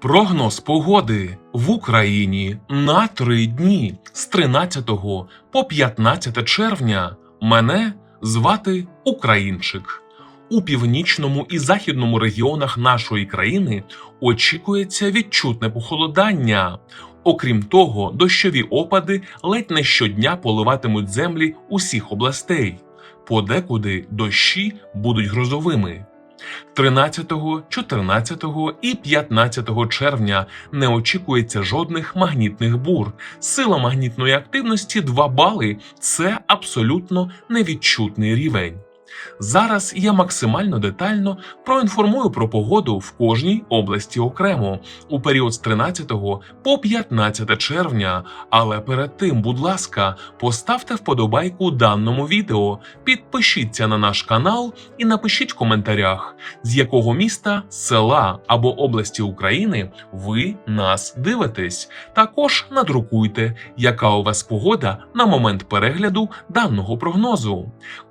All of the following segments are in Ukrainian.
Прогноз погоди в Україні на три дні з 13 по 15 червня. Мене звати Українчик. У північному і західному регіонах нашої країни очікується відчутне похолодання. Окрім того, дощові опади ледь не щодня поливатимуть землі усіх областей. Подекуди дощі будуть грозовими. 13, 14 і 15 червня не очікується жодних магнітних бур. Сила магнітної активності 2 бали це абсолютно невідчутний рівень. Зараз я максимально детально проінформую про погоду в кожній області окремо у період з 13 по 15 червня. Але перед тим, будь ласка, поставте вподобайку даному відео, підпишіться на наш канал і напишіть в коментарях, з якого міста, села або області України ви нас дивитесь. Також надрукуйте, яка у вас погода на момент перегляду даного прогнозу.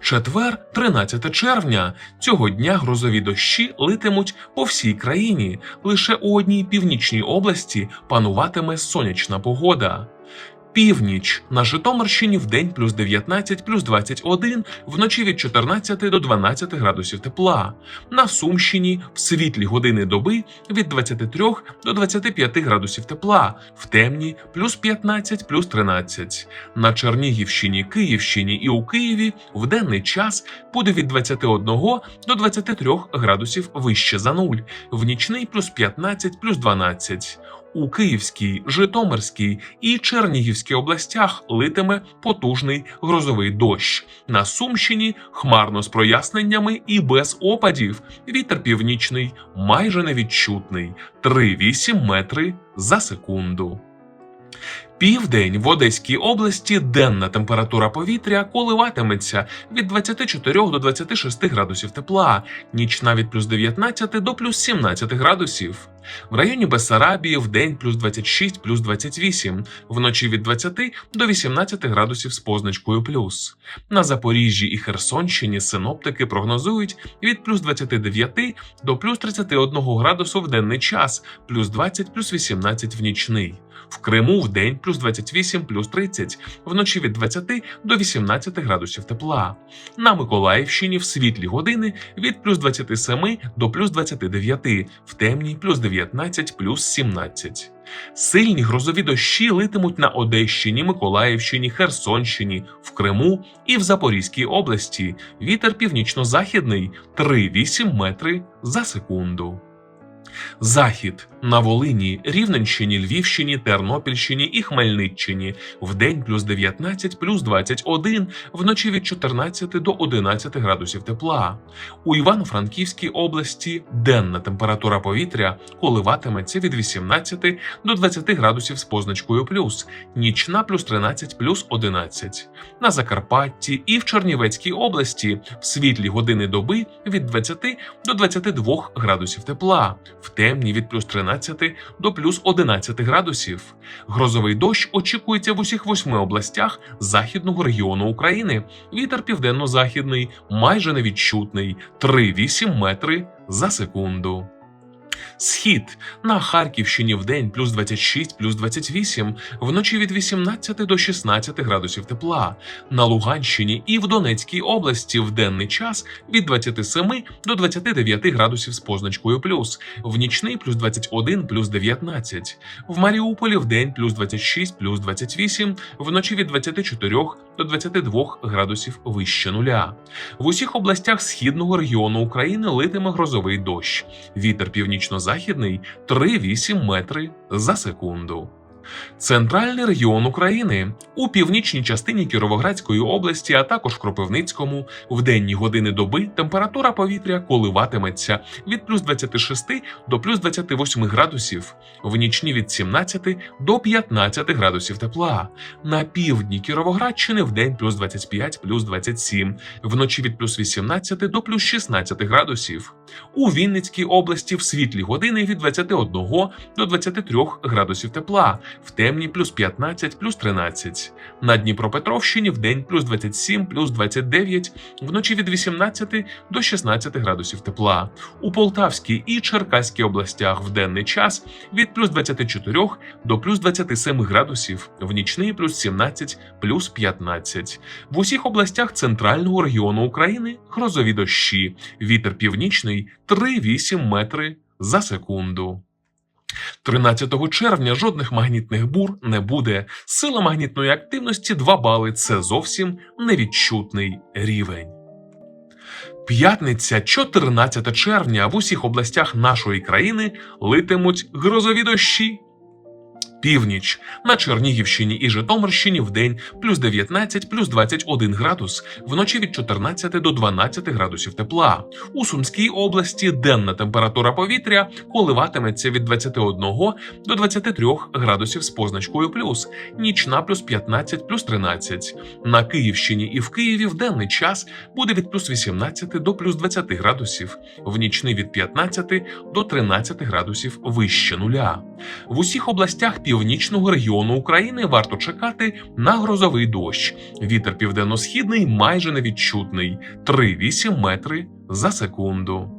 Четвер, 13 червня. Цього дня грозові дощі литимуть по всій країні. Лише у одній північній області пануватиме сонячна погода. Північ на Житомирщині в день плюс 19, плюс 21, вночі від 14 до 12 градусів тепла. На Сумщині в світлі години доби від 23 до 25 градусів тепла, в темні плюс 15, плюс 13. На Чернігівщині, Київщині і у Києві в денний час буде від 21 до 23 градусів вище за нуль, в нічний плюс 15, плюс 12. У Київській, Житомирській і Чернігівській областях литиме потужний грозовий дощ. На Сумщині хмарно з проясненнями і без опадів. Вітер північний майже невідчутний 3,8 метри за секунду. Південь в Одеській області денна температура повітря коливатиметься від 24 до 26 градусів тепла, нічна від плюс 19 до плюс 17 градусів. В районі Бессарабії в день плюс 26, плюс 28, вночі від 20 до 18 градусів з позначкою плюс. На Запоріжжі і Херсонщині синоптики прогнозують від плюс 29 до плюс 31 градусу в денний час, плюс 20, плюс 18 в нічний. В Криму в день плюс 28, плюс 30, вночі від 20 до 18 градусів тепла. На Миколаївщині в світлі години від плюс 27 до плюс 29, в темній плюс 19, плюс 17. Сильні грозові дощі литимуть на Одещині, Миколаївщині, Херсонщині, в Криму і в Запорізькій області. Вітер північно-західний 3,8 метри за секунду. Захід на Волині, Рівненщині, Львівщині, Тернопільщині і Хмельниччині в день плюс 19, плюс 21, вночі від 14 до 11 градусів тепла. У Івано-Франківській області денна температура повітря коливатиметься від 18 до 20 градусів з позначкою плюс, нічна плюс 13, плюс 11. На Закарпатті і в Чернівецькій області в світлі години доби від 20 до 22 градусів тепла, темні від плюс 13 до плюс 11 градусів. Грозовий дощ очікується в усіх восьми областях західного регіону України. Вітер південно-західний, майже невідчутний 3,8 метри за секунду. Схід на Харківщині в день плюс 26, плюс 28, вночі від 18 до 16 градусів тепла. На Луганщині і в Донецькій області в денний час від 27 до 29 градусів з позначкою плюс, в нічний плюс 21, плюс 19. В Маріуполі в день плюс 26, плюс 28, вночі від 24 до 22 градусів вище нуля. В усіх областях східного регіону України литиме грозовий дощ. Вітер північно-західний 3,8 метри за секунду. Центральний регіон України у північній частині Кіровоградської області, а також в Кропивницькому, в денні години доби температура повітря коливатиметься від плюс 26 до плюс 28 градусів, в нічні від 17 до 15 градусів тепла. На півдні Кіровоградщини в день плюс 25, плюс 27, вночі від плюс 18 до плюс 16 градусів. У Вінницькій області в світлі години від 21 до 23 градусів тепла, в темні плюс 15, плюс 13. На Дніпропетровщині в день плюс 27, плюс 29, вночі від 18 до 16 градусів тепла. У Полтавській і Черкаській областях в денний час від плюс 24 до плюс 27 градусів, в нічний плюс 17, плюс 15. В усіх областях центрального регіону України грозові дощі. Вітер північний 3,8 метри за секунду. 13 червня жодних магнітних бур не буде. Сила магнітної активності 2 бали це зовсім невідчутний рівень. П'ятниця, 14 червня, в усіх областях нашої країни литимуть грозові дощі. Північ на Чернігівщині і Житомирщині в день плюс 19, плюс 21 градус, вночі від 14 до 12 градусів тепла. У Сумській області денна температура повітря коливатиметься від 21 до 23 градусів з позначкою плюс, нічна плюс 15, плюс 13. На Київщині і в Києві в денний час буде від плюс 18 до плюс 20 градусів, в нічний від 15 до 13 градусів вище нуля. В усіх областях північного регіону України варто чекати на грозовий дощ. Вітер південно-східний майже невідчутний 3,8 метри за секунду.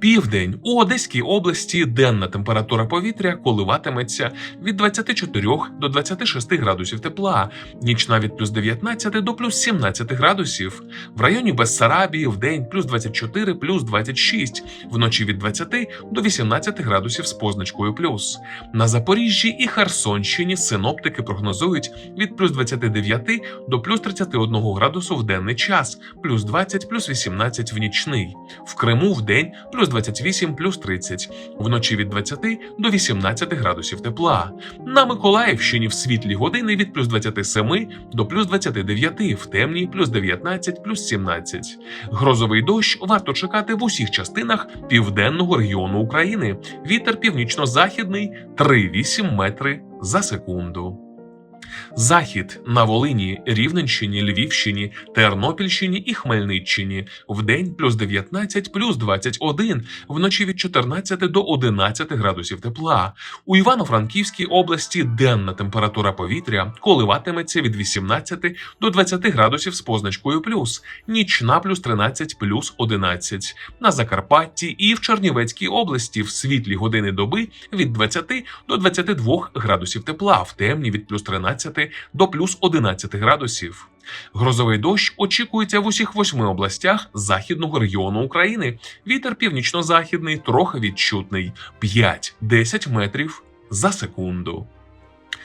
Південь у Одеській області денна температура повітря коливатиметься від 24 до 26 градусів тепла, нічна від плюс 19 до плюс 17 градусів. В районі Бессарабії в день плюс 24, плюс 26, вночі від 20 до 18 градусів з позначкою плюс. На Запоріжжі і Херсонщині синоптики прогнозують від плюс 29 до плюс 31 градусу в денний час, плюс 20, плюс 18 в нічний. В Криму в день плюс 28, плюс 30, вночі від 20 до 18 градусів тепла. На Миколаївщині в світлі години від плюс 27 до плюс 29, в темній плюс 19, плюс 17. Грозовий дощ варто чекати в усіх частинах південного регіону України. Вітер північно-західний 3,8 метри за секунду. Захід на Волині, Рівненщині, Львівщині, Тернопільщині і Хмельниччині. Вдень плюс 19, плюс 21, вночі від 14 до 11 градусів тепла. У Івано-Франківській області денна температура повітря коливатиметься від 18 до 20 градусів з позначкою плюс, нічна плюс 13, плюс 11. На Закарпатті і в Чернівецькій області в світлі години доби від 20 до 22 градусів тепла, в темні від плюс 13 до плюс 11 градусів. Грозовий дощ очікується в усіх восьми областях західного регіону України. Вітер північно-західний трохи відчутний 5-10 метрів за секунду.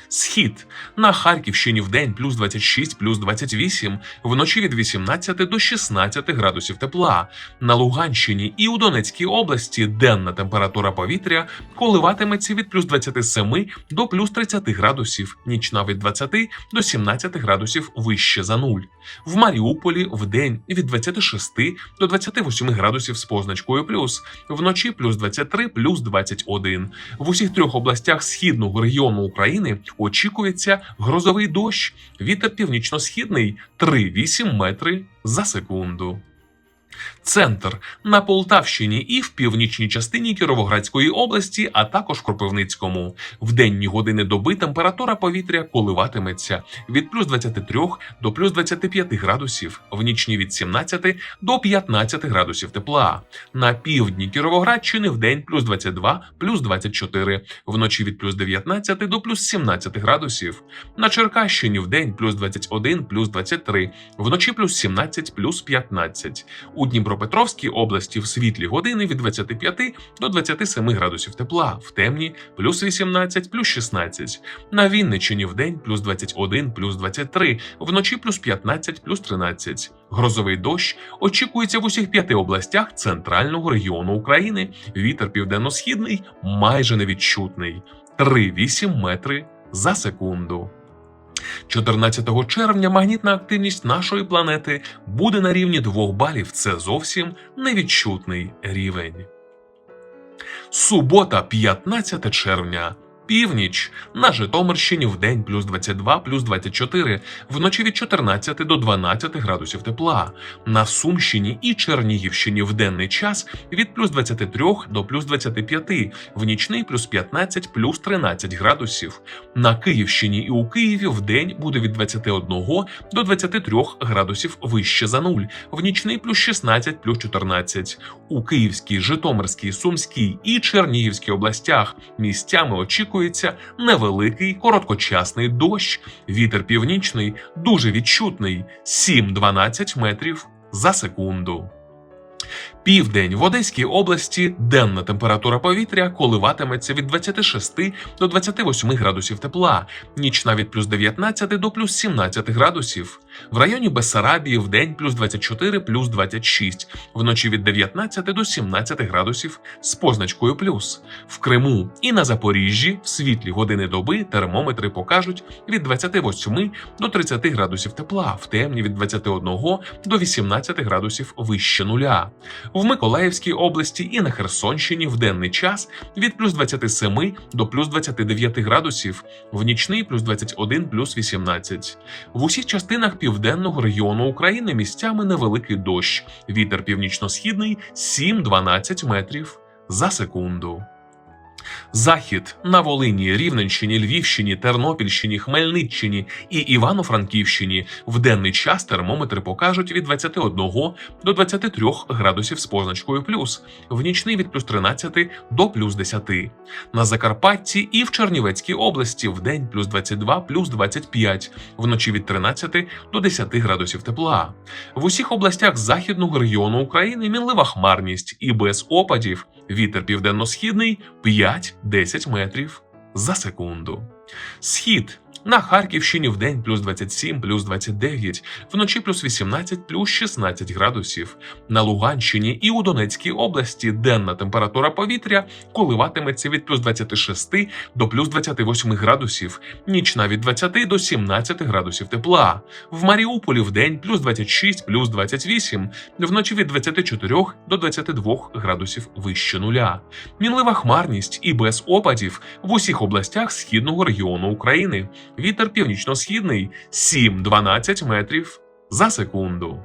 Схід на Харківщині в день плюс 26, плюс 28, вночі від 18 до 16 градусів тепла. На Луганщині і у Донецькій області денна температура повітря коливатиметься від плюс 27 до плюс 30 градусів, нічна від 20 до 17 градусів вище за нуль. В Маріуполі в день від 26 до 28 градусів з позначкою плюс, вночі плюс 23, плюс 21. В усіх трьох областях східного регіону України очікується грозовий дощ. Вітер північно-східний 3,8 метри за секунду. Центр на Полтавщині і в північній частині Кіровоградської області, а також Кропивницькому. В денні години доби температура повітря коливатиметься від плюс 23 до плюс 25 градусів, в нічні від 17 до 15 градусів тепла. На півдні Кіровоградщини в день плюс 22, плюс 24, вночі від плюс 19 до плюс 17 градусів. На Черкащині в день плюс 21, плюс 23, вночі плюс 17, плюс 15. У Дніпропетровській області в світлі години від 25 до 27 градусів тепла, в темні плюс 18, плюс 16. На Вінниччині в день плюс 21, плюс 23, вночі плюс 15, плюс 13. Грозовий дощ очікується в усіх п'яти областях центрального регіону України. Вітер південно-східний майже невідчутний 3,8 метри за секунду. 14 червня магнітна активність нашої планети буде на рівні 2 балів. Це зовсім невідчутний рівень. Субота, 15 червня. Північ на Житомирщині в день плюс 22, плюс 24, вночі від 14 до 12 градусів тепла. На Сумщині і Чернігівщині в денний час від плюс 23 до плюс 25, в нічний плюс 15, плюс 13 градусів. На Київщині і у Києві в день буде від 21 до 23 градусів вище за нуль, в нічний плюс 16, плюс 14. У Київській, Житомирській, Сумській і Чернігівській областях місцями очікується невеликий короткочасний дощ. Вітер північний дуже відчутний 7-12 метрів за секунду. Південь в Одеській області денна температура повітря коливатиметься від 26 до 28 градусів тепла, нічна від плюс 19 до плюс 17 градусів. В районі Бессарабії в день плюс 24 плюс 26, вночі від 19 до 17 градусів з позначкою плюс. В Криму і на Запоріжжі в світлі години доби термометри покажуть від 28 до 30 градусів тепла, в темні від 21 до 18 градусів вище нуля. В Миколаївській області і на Херсонщині в денний час від плюс 27 до плюс 29 градусів, в нічний плюс 21 плюс 18. В усіх частинах південного регіону України місцями невеликий дощ. Вітер північно-східний 7-12 метрів за секунду. Захід на Волині, Рівненщині, Львівщині, Тернопільщині, Хмельниччині і Івано-Франківщині в денний час термометри покажуть від 21 до 23 градусів з позначкою плюс, в нічний від плюс 13 до плюс 10. На Закарпатті і в Чернівецькій області в день плюс 22 плюс 25, вночі від 13 до 10 градусів тепла. В усіх областях західного регіону України мінлива хмарність і без опадів. Вітер південно-східний 5-10 метрів за секунду. Схід на Харківщині в день плюс 27, плюс 29, вночі плюс 18, плюс 16 градусів. На Луганщині і у Донецькій області денна температура повітря коливатиметься від плюс 26 до плюс 28 градусів, нічна від 20 до 17 градусів тепла. В Маріуполі в день плюс 26, плюс 28, вночі від 24 до 22 градусів вище нуля. Мінлива хмарність і без опадів в усіх областях східного регіону України. Вітер північно-східний 7-12 метрів за секунду.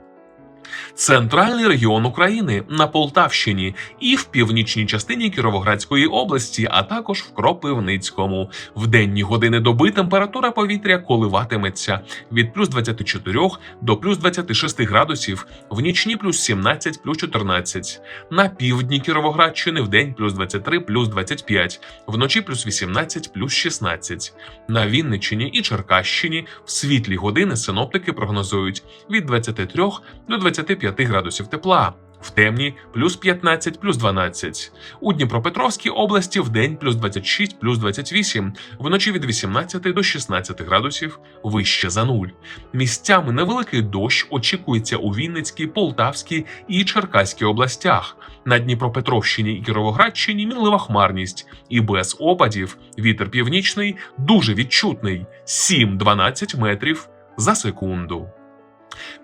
Центральний регіон України на Полтавщині і в північній частині Кіровоградської області, а також в Кропивницькому. В денні години доби температура повітря коливатиметься від плюс 24 до плюс 26 градусів, в нічні плюс 17, плюс 14. На півдні Кіровоградщини в день плюс 23, плюс 25, вночі плюс 18, плюс 16. На Вінниччині і Черкащині в світлі години синоптики прогнозують від 23 до 25 градусів тепла. В темні плюс 15, плюс 12. У Дніпропетровській області в день плюс 26, плюс 28, вночі від 18 до 16 градусів вище за нуль. Місцями невеликий дощ очікується у Вінницькій, Полтавській і Черкаській областях. На Дніпропетровщині і Кіровоградщині мінлива хмарність і без опадів. Вітер північний дуже відчутний 7-12 метрів за секунду.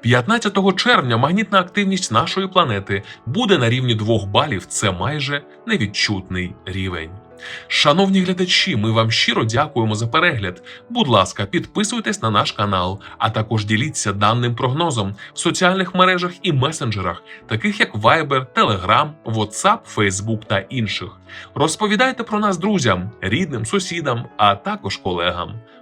15 червня магнітна активність нашої планети буде на рівні 2 балів. Це майже невідчутний рівень. Шановні глядачі, ми вам щиро дякуємо за перегляд. Будь ласка, підписуйтесь на наш канал, а також діліться даним прогнозом в соціальних мережах і месенджерах, таких як Viber, Telegram, WhatsApp, Facebook та інших. Розповідайте про нас друзям, рідним, сусідам, а також колегам.